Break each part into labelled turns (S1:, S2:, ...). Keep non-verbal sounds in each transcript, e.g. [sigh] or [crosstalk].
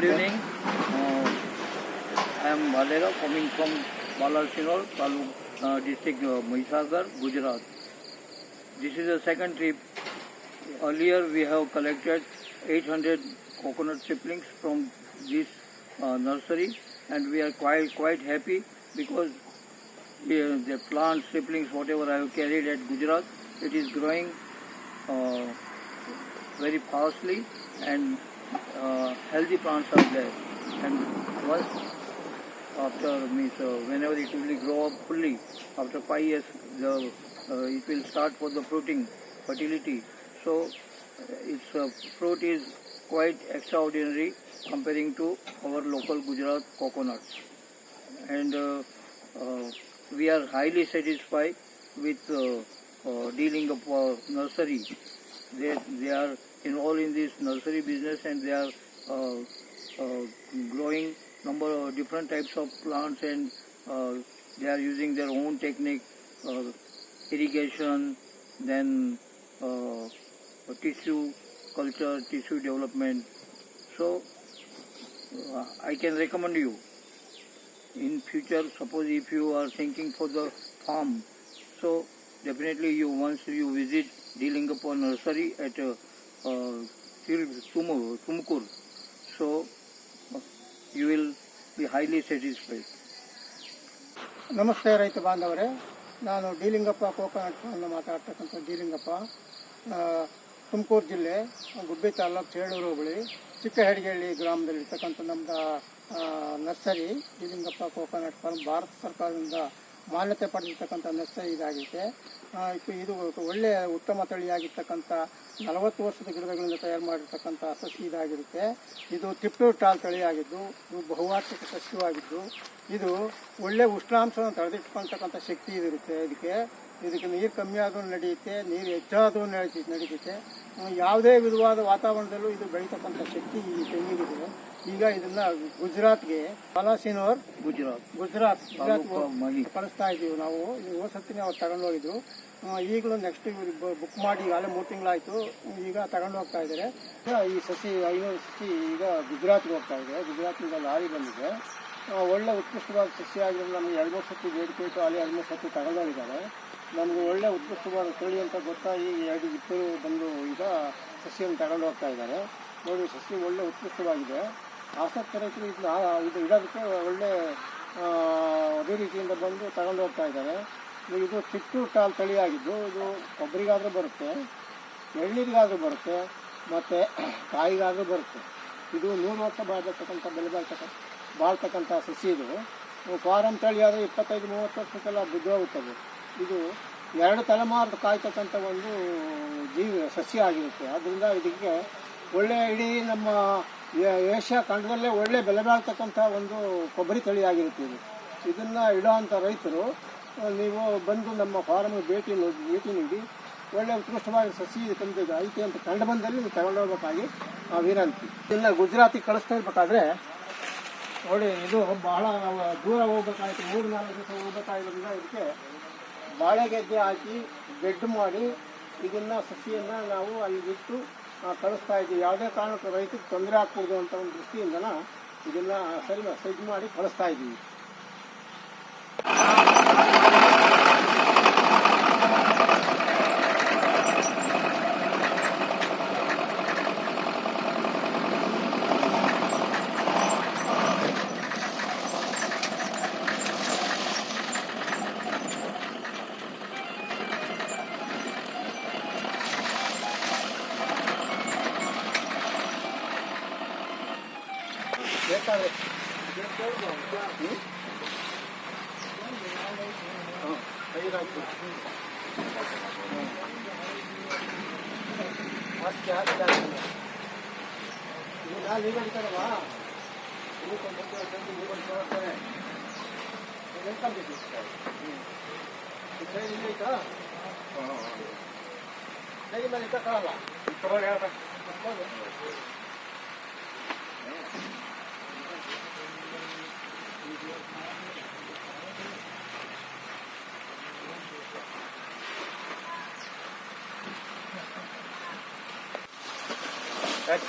S1: Good evening. Uh, I am Valera coming from Balal Sinol, uh, district uh, Mahisagar, Gujarat. This is the second trip. Earlier we have collected 800 coconut siblings from this uh, nursery and we are quite quite happy because uh, the plant siblings whatever I have carried at Gujarat, it is growing uh, very fastly and uh, healthy plants are there. And once after means so uh, whenever it will grow up fully, after five years, the, uh, it will start for the fruiting fertility. So its uh, fruit is quite extraordinary comparing to our local Gujarat coconuts. And uh, uh, we are highly satisfied with uh, uh, dealing of our nursery. They, they are involved in this nursery business and they are uh, uh, growing number of different types of plants and uh, they are using their own technique, irrigation, then tissue culture, tissue development. So I can recommend you in future suppose if you are thinking for the farm so definitely you once you visit Dilingapur nursery at a Tum Tumkur. So you will be highly satisfied.
S2: ನಮಸ್ತೆ ರೈತ ಬಾಂಧವರೇ ನಾನು ಡೀಲಿಂಗಪ್ಪ ಕೋಕನಟ್ಟ ಮಾತಾಡ್ತಕ್ಕಂಥ ಡೀಲಿಂಗಪ್ಪ ತುಮಕೂರು ಜಿಲ್ಲೆ ಗುಬ್ಬಿ ತಾಲೂಕು ಚೇಳೂರು ಹೋಬಳಿ ಚಿಕ್ಕ ಗ್ರಾಮದಲ್ಲಿರ್ತಕ್ಕಂಥ ನಮ್ಮದು nursery ಡೀಲಿಂಗಪ್ಪ coconut farm Bharat ಸರ್ಕಾರದಿಂದ ಮಾನ್ಯತೆ ಪಡೆದಿರ್ತಕ್ಕಂಥ ನಷ್ಟ ಇದಾಗಿದೆ ಇದು ಒಳ್ಳೆಯ ಉತ್ತಮ ತಳಿಯಾಗಿರ್ತಕ್ಕಂಥ ನಲವತ್ತು ವರ್ಷದ ಗಿಡಗಳಿಂದ ತಯಾರು ಮಾಡಿರ್ತಕ್ಕಂಥ ಸಸಿ ಇದಾಗಿರುತ್ತೆ ಇದು ತಿಪ್ಪು ಟಾಲ್ ತಳಿಯಾಗಿದ್ದು ಇದು ಬಹುವಾರ್ಷಿಕ ಸಸ್ಯವಾಗಿದ್ದು ಇದು ಒಳ್ಳೆಯ ಉಷ್ಣಾಂಶವನ್ನು ತಡೆದಿಟ್ಕೊಳ್ತಕ್ಕಂಥ ಶಕ್ತಿ ಇದಿರುತ್ತೆ ಇದಕ್ಕೆ ಇದಕ್ಕೆ ನೀರು ಕಮ್ಮಿ ಆದರೂ ನಡೆಯುತ್ತೆ ನೀರು ಹೆಚ್ಚಾದರೂ ನಡೀತಿ ನಡೀತೈತೆ ಯಾವುದೇ ವಿಧವಾದ ವಾತಾವರಣದಲ್ಲೂ ಇದು ಬೆಳೀತಕ್ಕಂಥ ಶಕ್ತಿ ಈ ತೆಂಗಿಗಿದೆ ಈಗ ಇದನ್ನ ಗುಜರಾತ್ಗೆ ಪಲಾಸಿನೋರ್ ಗುಜರಾತ್ ಗುಜರಾತ್
S1: ಗುಜರಾತ್
S2: ಕಳಿಸ್ತಾ ಇದೀವಿ ನಾವು ಸತ್ತಿನ ಅವ್ರು ಹೋಗಿದ್ರು ಈಗಲೂ ನೆಕ್ಸ್ಟ್ ಬುಕ್ ಮಾಡಿ ಈಗಾಗಲೇ ಮೂರು ತಿಂಗಳಾಯಿತು ಈಗ ತಗೊಂಡು ಹೋಗ್ತಾ ಇದ್ದಾರೆ ಈ ಸಸಿ ಐನೂರು ಸಸಿ ಈಗ ಗುಜರಾತ್ಗೆ ಹೋಗ್ತಾ ಇದೆ ಗುಜರಾತ್ನಿಂದ ಲಾರಿ ಬಂದಿದೆ ಒಳ್ಳೆ ಉತ್ಕೃಷ್ಟವಾದ ಸಸಿ ಆಗಿರೋದು ನಮಗೆ ಎರಡು ಮೂರು ಸತಿ ಬೇಡಿಕೆ ಇಟ್ಟು ಅಲ್ಲಿ ಎರಡು ಮೂರು ಸತಿ ತಗೊಂಡೋಗಿದ್ದಾರೆ ನಮ್ಗೆ ಒಳ್ಳೆ ಉತ್ಕೃಷ್ಟವಾದ ತಳಿ ಅಂತ ಈ ಎರಡು ಇಬ್ಬರು ಬಂದು ಈಗ ಸಸಿಯನ್ನು ತಗೊಂಡು ಹೋಗ್ತಾ ಇದ್ದಾರೆ ನೋಡಿ ಸಸಿ ಒಳ್ಳೆ ಉತ್ಕೃಷ್ಟವಾಗಿದೆ ಆಸಕ್ತ ರೈತರು ಇದನ್ನ ಇದು ಇಡೋದಕ್ಕೆ ಒಳ್ಳೆ ಅದೇ ರೀತಿಯಿಂದ ಬಂದು ತಗೊಂಡು ಹೋಗ್ತಾ ಇದ್ದಾರೆ ಇದು ಚಿತ್ತೂರು ಕಾಲು ತಳಿಯಾಗಿದ್ದು ಇದು ಕೊಬ್ಬರಿಗಾದರೂ ಬರುತ್ತೆ ಎಳ್ಳಿಗಾದರೂ ಬರುತ್ತೆ ಮತ್ತು ಕಾಯಿಗಾದರೂ ಬರುತ್ತೆ ಇದು ನೂರು ವರ್ಷ ಬಾಳ್ತಕ್ಕಂಥ ಬೆಲೆ ಬಾಳ್ತಕ್ಕ ಬಾಳ್ತಕ್ಕಂಥ ಸಸಿ ಇದು ಫಾರಂ ತಳಿ ಆದರೆ ಇಪ್ಪತ್ತೈದು ಮೂವತ್ತು ವರ್ಷಕ್ಕೆಲ್ಲ ಬಿದ್ದೋಗುತ್ತದೆ ಇದು ಎರಡು ತಲೆಮಾರು ಕಾಯ್ತಕ್ಕಂಥ ಒಂದು ಜೀವಿ ಸಸ್ಯ ಆಗಿರುತ್ತೆ ಆದ್ದರಿಂದ ಇದಕ್ಕೆ ಒಳ್ಳೆಯ ಇಡೀ ನಮ್ಮ ಏಷ್ಯಾ ಖಂಡದಲ್ಲೇ ಒಳ್ಳೆ ಬೆಲೆ ಬಾಳ್ತಕ್ಕಂಥ ಒಂದು ಕೊಬ್ಬರಿ ತಳಿಯಾಗಿರುತ್ತೆ ಇದು ಇದನ್ನು ಇಡೋವಂಥ ರೈತರು ನೀವು ಬಂದು ನಮ್ಮ ಫಾರ್ಮ್ಗೆ ಭೇಟಿ ಭೇಟಿ ನೀಡಿ ಒಳ್ಳೆ ಉತ್ಕೃಷ್ಟವಾಗಿ ಸಸಿ ತಂದು ಐತಿ ಅಂತ ಕಂಡು ಬಂದಲ್ಲಿ ನೀವು ಹೋಗ್ಬೇಕಾಗಿ ನಾವು ವಿನಂತಿ ಇನ್ನು ಗುಜರಾತಿಗೆ ಕಳಿಸ್ತಾ ಇರ್ಬೇಕಾದ್ರೆ ನೋಡಿ ಇದು ಬಹಳ ದೂರ ಹೋಗ್ಬೇಕಾಯ್ತು ಮೂರು ನಾಲ್ಕು ದಿವಸ ಹೋಗ್ಬೇಕಾಗಿರೋದ್ರಿಂದ ಇದಕ್ಕೆ ಬಾಳೆಗೆದ್ದೆ ಹಾಕಿ ಬೆಡ್ ಮಾಡಿ ಇದನ್ನು ಸಸಿಯನ್ನು ನಾವು ಅಲ್ಲಿ ಬಿಟ್ಟು ಕಳಿಸ್ತಾ ಇದ್ದೀವಿ ಯಾವುದೇ ಕಾರಣಕ್ಕೂ ರೈತರಿಗೆ ತೊಂದರೆ ಆಗ್ಬೋದು ಅಂತ ಒಂದು ದೃಷ್ಟಿಯಿಂದನ ಇದನ್ನು ಸರಿ ಸಜ್ಜು ಮಾಡಿ ಕಳಿಸ್ತಾ ಇದ್ದೀವಿ ಬರ್ತಾರೆ ಅಷ್ಟೇ ಅಷ್ಟೇ ನಾನು ಈಗ ಇರ್ತಾರಲ್ಲ ಬರ್ತಾರೆ ಆಯ್ತಾ ನೈಗೆ ಮೇಲೆ
S3: ಇಟ್ಟ ಕಾಣಲ್ಲ এক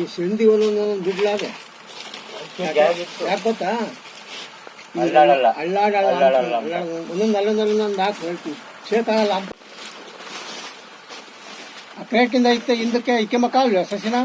S3: ಈ ಸಿಂಧಿ ಒಂದೊಂದೊಂದು ದುಡ್ಲಾದ ಯಾಕೆ ಗೊತ್ತಾ
S2: ಅಲ್ಲಾಡಲ್ಲ
S3: ಅಲ್ಲಾಡಲ್ಲ ಒಂದೊಂದು ಅಲ್ಲೊಂದೊಂದೊಂದು ಹಾಕಿ ಹೇಳ್ತೀವಿ ಸೇತಾಗಲ್ಲ ಆ ಕ್ರೇಟಿಂದ ಇತ್ತೆ ಹಿಂದಕ್ಕೆ ಇಕ್ಕೆಮ್ಮ ಕಾಲ್ವೆ ಸಸಿನ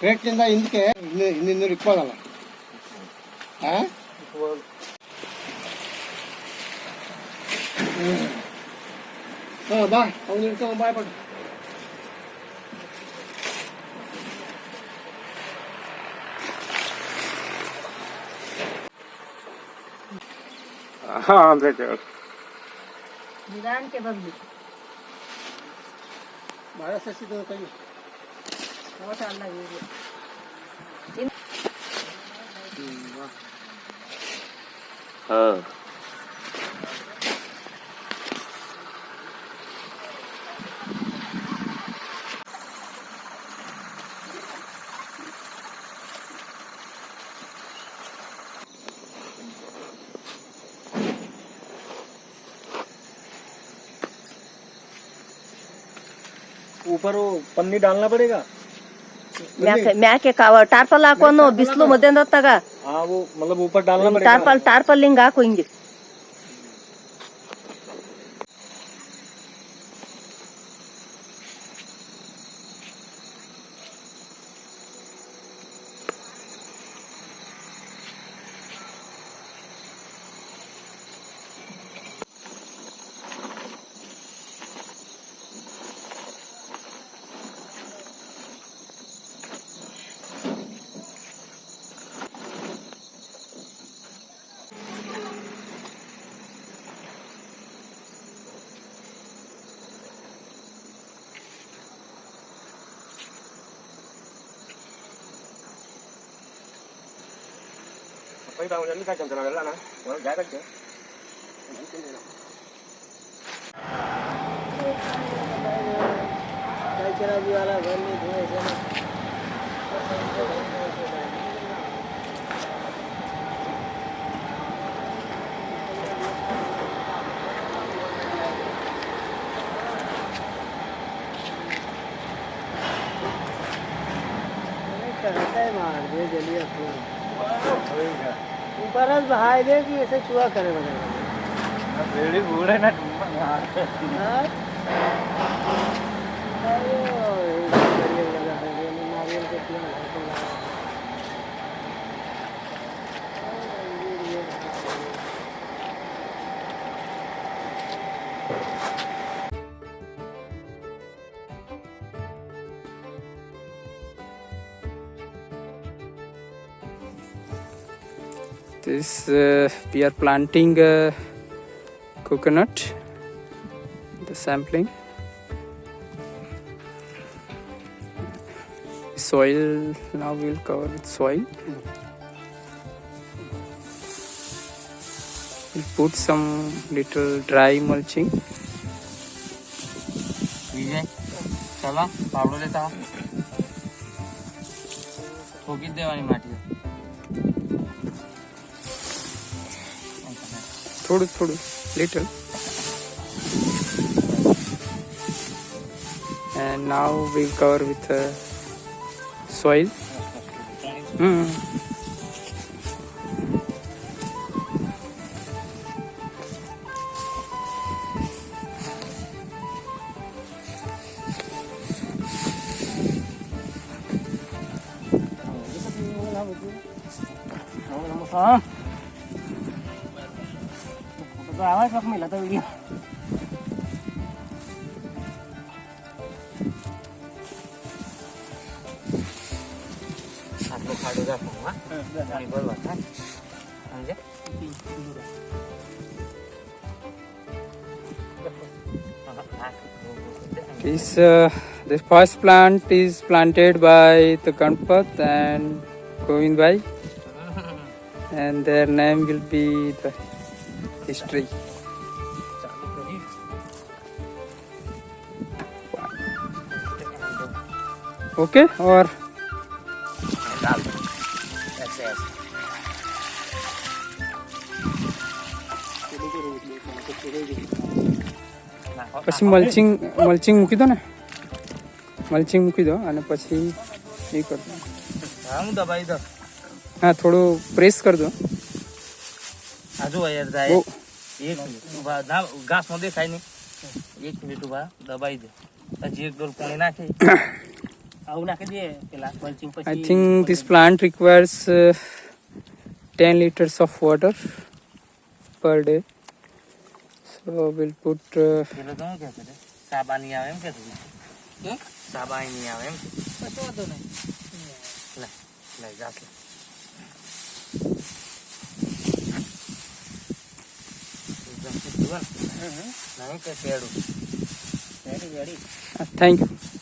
S3: ಕ್ರೇಟಿಂದ ಹಿಂದಕ್ಕೆ ಇನ್ನು ಇನ್ನೂರು ಇಕ್ಕೋದಲ್ಲ ಹಾಂ ಹಾಂ ಬಾ ಅವನು ಇರ್ತಾವ ಬಾಯ್ ಪಟ್ಟು
S4: हाँ बेटे
S3: निदान के बदले
S4: बारह से सीधे कही तो बहुत अल्लाह ये हाँ
S5: ऊपर वो पन्नी डालना पड़ेगा
S4: ಮ್ಯಾಕೆ ಮ್ಯಾಕೆ ಕಾವ ಟಾರ್ಪಲ್ ಹಾಕೋನು ಬಿಸಿಲು ಮಧ್ಯಾಹ್ನದ ತಗ
S5: हाँ वो मतलब ऊपर डालना पड़ेगा
S4: ಟಾರ್ಪಲ್ ಟಾರ್ಪಲ್ ಹಿಂಗ ಹಾಕು ಹಿಂಗೆ
S5: bây giờ Baiklah, jangan lupa jangan lupa lah. Kalau jalan
S3: je. Kacau dia lah, balik dia sana. करते मार दे जलिया ऊपर भाई दे कि ऐसे चुआ करे
S5: बड़े बूढ़े ना
S3: नारियल के पेड़
S6: this uh, we are planting uh, coconut the sampling soil now we'll cover with soil we put some little dry mulching
S7: चला पावडर देता ठोकीत देवानी माटी
S6: થોડું થોડું little, and now we cover with uh, soil mm.
S2: पाच लाख मिला तर
S7: आपलं फाडू दाखवू हा आणि बरोबर हा म्हणजे
S6: This uh, this first plant is planted by the Ganpat and Govind Bhai, [laughs] and their name will be the history.
S7: Okay और
S6: ऐसे ऐसे
S7: तुलसी को भी कांटे
S6: को दे दो हां बस मलसिंह मलसिंह मुकी दो ना मलसिंह मुकी दो और ना પછી એ કરતો
S7: હા હું દબાઈ દો
S6: હા થોડો પ્રેસ કર દો
S7: આ જોયા યાર આ એ નો બા ઘાસો દેસાઈ ને 1 મિનિટ ઉબા દબાઈ દે આ જે એક ડોલ પૂરી નાખી
S6: I think this plant requires uh, 10 liters of water per day. So we'll put. Uh, thank you.